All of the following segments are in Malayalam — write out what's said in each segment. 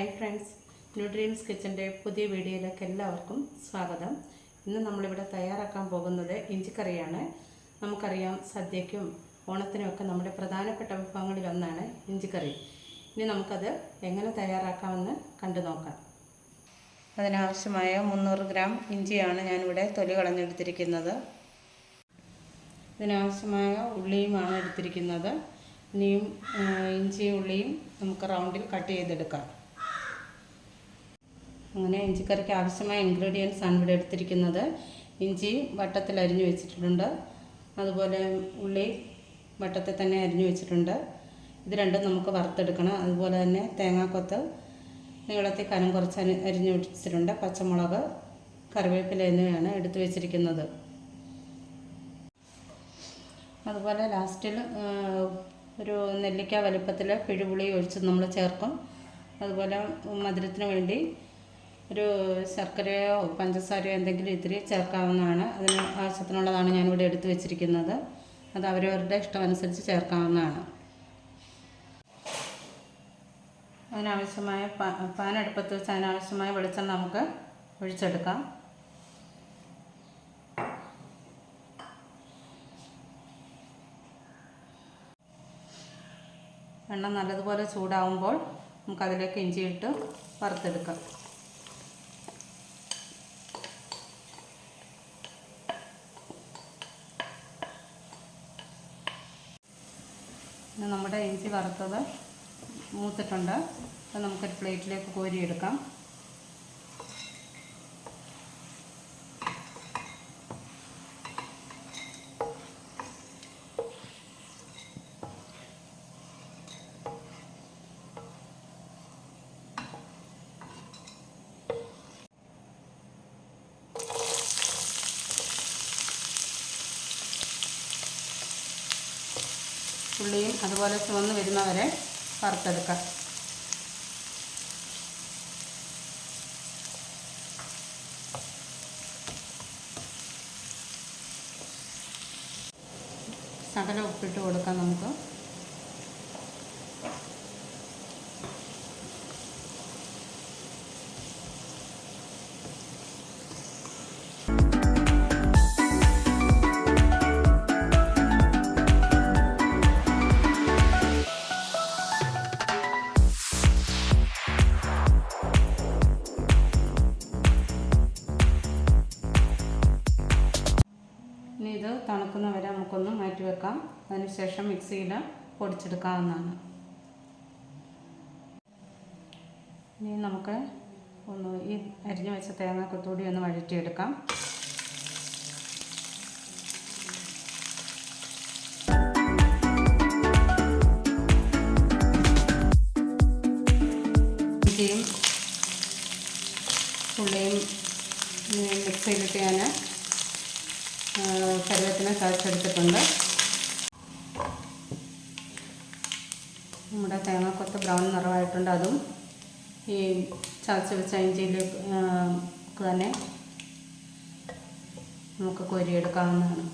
ഹായ് ഫ്രണ്ട്സ് ന്യൂട്രീൻസ് കിച്ചന്റെ പുതിയ വീഡിയോയിലേക്ക് എല്ലാവർക്കും സ്വാഗതം. ഇന്ന് നമ്മളിവിടെ തയ്യാറാക്കാൻ പോകുന്നത് ഇഞ്ചിക്കറിയാണ്. നമുക്കറിയാം സദ്യയ്ക്കും ഓണത്തിനുമൊക്കെ നമ്മുടെ പ്രധാനപ്പെട്ട വിഭവങ്ങളിലൊന്നാണ് ഇഞ്ചിക്കറി. ഇനി നമുക്കത് എങ്ങനെ തയ്യാറാക്കാമെന്ന് കണ്ടു നോക്കാം. അതിനാവശ്യമായ മുന്നൂറ് ഗ്രാം ഇഞ്ചിയാണ് ഞാനിവിടെ തൊലി കളഞ്ഞെടുത്തിരിക്കുന്നത്. ഇതിനാവശ്യമായ ഉള്ളിയുമാണ് എടുത്തിരിക്കുന്നത്. ഇനിയും ഇഞ്ചിയും ഉള്ളിയും നമുക്ക് റൗണ്ടിൽ കട്ട് ചെയ്തെടുക്കാം. അങ്ങനെ ഇഞ്ചിക്കറിക്ക് ആവശ്യമായ ഇൻഗ്രീഡിയൻസ് ആണ് ഇവിടെ എടുത്തിരിക്കുന്നത്. ഇഞ്ചി വട്ടത്തിൽ അരിഞ്ഞു വെച്ചിട്ടുണ്ട്. അതുപോലെ ഉള്ളി വട്ടത്തിൽ തന്നെ അരിഞ്ഞു വെച്ചിട്ടുണ്ട്. ഇത് രണ്ടും നമുക്ക് വറുത്തെടുക്കണം. അതുപോലെ തന്നെ തേങ്ങാക്കൊത്ത് നീളത്തിൽ കനം കുറച്ച് അരി- അരിഞ്ഞു വെച്ചിട്ടുണ്ട്. പച്ചമുളക് കറിവേപ്പില എന്നിവയാണ് എടുത്തു വെച്ചിരിക്കുന്നത്. അതുപോലെ ലാസ്റ്റിൽ ഒരു നെല്ലിക്ക വലുപ്പത്തിൽ പിഴുപുളി ഒഴിച്ച് നമ്മൾ ചേർക്കും. അതുപോലെ മധുരത്തിന് വേണ്ടി ഒരു ശർക്കരയോ പഞ്ചസാരയോ എന്തെങ്കിലും ഇത്തിരി ചേർക്കാവുന്നതാണ്. അതിന് ആവശ്യത്തിനുള്ളതാണ് ഞാനിവിടെ എടുത്തു വെച്ചിരിക്കുന്നത്. അത് അവരവരുടെ ഇഷ്ടമനുസരിച്ച് ചേർക്കാവുന്നതാണ്. അതിനാവശ്യമായ പാൻ അടുപ്പത്ത് വെച്ച് അതിനാവശ്യമായ വെളിച്ചെണ്ണ നമുക്ക് ഒഴിച്ചെടുക്കാം. എണ്ണ നല്ലതുപോലെ ചൂടാവുമ്പോൾ നമുക്കതിലേക്ക് ഇഞ്ചിയിട്ട് വറുത്തെടുക്കാം. ഇനി നമ്മുടെ ഇഞ്ചി വറുത്തത് മൂത്തിട്ടുണ്ട്. അത് നമുക്കൊരു പ്ലേറ്റിലേക്ക് കോരിയെടുക്കാം. ഉള്ളിയും അതുപോലെ ചുവന്ന് വരുന്നവരെ വറുത്തെടുക്കാം. സകല ഉപ്പിട്ട് കൊടുക്കാം നമുക്ക്. വെക്കാം അതിനുശേഷം മിക്സിയിൽ പൊടിച്ചെടുക്കാവുന്നതാണ്. ഇനി നമുക്ക് ഒന്ന് ഈ അരിഞ്ഞു വെച്ച തേങ്ങ കുത്തൂടി ഒന്ന് വഴറ്റിയെടുക്കാം. ഇഞ്ചിയും ഉള്ളിയും മിക്സിയിലിട്ട് ഞാൻ കരുവേപ്പില ചതച്ചെടുത്തിട്ടുണ്ട് തേങ്ങാക്കൊത്ത് ബ്രൗൺ നിറമായിട്ടുണ്ട്. അതും ഈ ചതച്ച് വെച്ച ഇഞ്ചിയിലേക്ക് തന്നെ നമുക്ക് കോരിയെടുക്കാവുന്നതാണ്.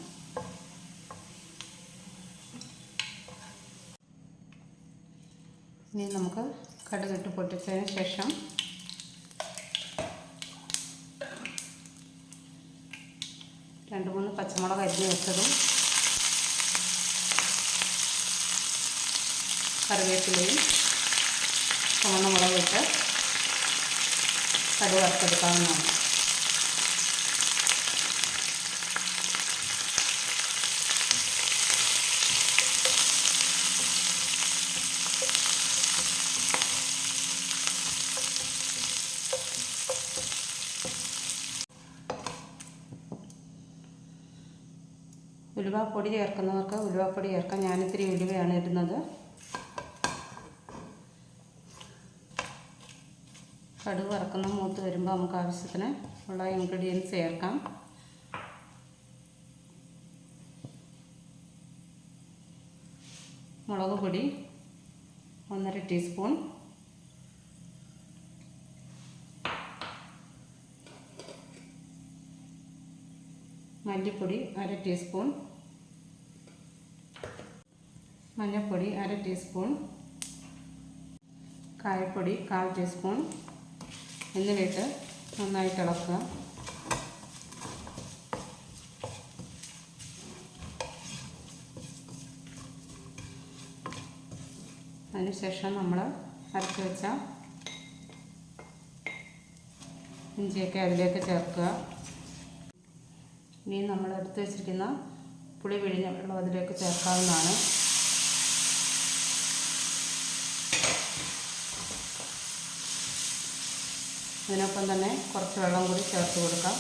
ഇനി നമുക്ക് കടുകിട്ട് പൊട്ടിച്ചതിന് ശേഷം രണ്ട് മൂന്ന് പച്ചമുളക് അരിഞ്ഞ് വെച്ചതും കറിവേപ്പിലയും ചുവന്ന മുളക് ഇട്ട് കടുക് വറുത്തെടുക്കാവുന്നതാണ്. ഉലുവാപ്പൊടി ചേർക്കുന്നവർക്ക് ഉലുവാപ്പൊടി ചേർക്കാം ഞാനിത്തിരി ഉലുവയാണ് ഇടുന്നത്. കടുക് വറക്കുന്ന മൂത്ത് വരുമ്പോൾ നമുക്ക് ആവശ്യത്തിന് ഉള്ള ഇൻഗ്രീഡിയൻസ് ചേർക്കാം. മുളക് പൊടി ഒന്നര ടീസ്പൂൺ. മല്ലിപ്പൊടി അര ടീസ്പൂൺ. മഞ്ഞൾപ്പൊടി അര ടീസ്പൂൺ. കായപ്പൊടി കാൽ ടീസ്പൂൺ. എന്നിവയിട്ട് നന്നായിട്ട് ഇളക്കുക. അതിനുശേഷം നമ്മൾ അരച്ച് വെച്ച ഇഞ്ചിയൊക്കെ അതിലേക്ക് ചേർക്കുക. ഇനി നമ്മൾ എടുത്ത് വെച്ചിരിക്കുന്ന പുളി പിഴിഞ്ഞ വെള്ളം അതിലേക്ക് ചേർക്കാവുന്നതാണ്. അതിനൊപ്പം തന്നെ കുറച്ച് വെള്ളം കൂടി ചേർത്ത് കൊടുക്കാം.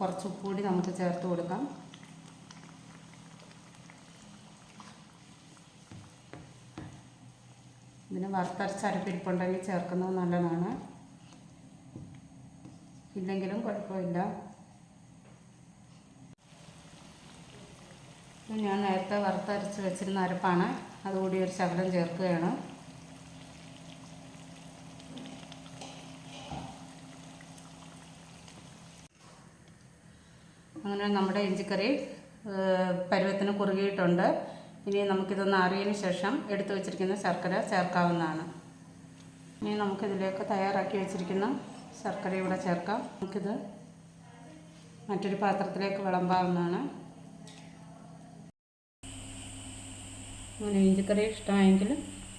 കുറച്ച് ഉപ്പ് കൂടി നമുക്ക് ചേർത്ത് കൊടുക്കാം. ഇതിന് വറുത്തരച്ച അരപ്പിരിപ്പുണ്ടെങ്കിൽ ചേർക്കുന്നത് നല്ലതാണ്. ഇല്ലെങ്കിലും കുഴപ്പമില്ല. ഞാൻ നേരത്തെ വറുത്തരച്ച് വെച്ചിരുന്ന അരപ്പാണ്. അതുകൂടി ഒരു ശകലം ചേർക്കുകയാണ്. അങ്ങനെ നമ്മുടെ ഇഞ്ചിക്കറി പരുവത്തിന് കുറുകിയിട്ടുണ്ട്. ഇനി നമുക്കിതൊന്ന് അറിയതിന് ശേഷം എടുത്തു വെച്ചിരിക്കുന്ന ശർക്കര ചേർക്കാവുന്നതാണ്. ഇനി നമുക്കിതിലേക്ക് തയ്യാറാക്കി വെച്ചിരിക്കുന്ന ശർക്കര ഇവിടെ ചേർക്കാം. നമുക്കിത് മറ്റൊരു പാത്രത്തിലേക്ക് വിളമ്പാവുന്നതാണ്. അങ്ങനെ ഇഞ്ചിക്കറി ഇഷ്ടമായെങ്കിൽ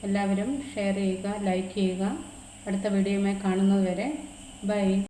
എല്ലാവരും ഷെയർ ചെയ്യുക ലൈക്ക് ചെയ്യുക. അടുത്ത വീഡിയോയുമായി കാണുന്നതുവരെ ബൈ.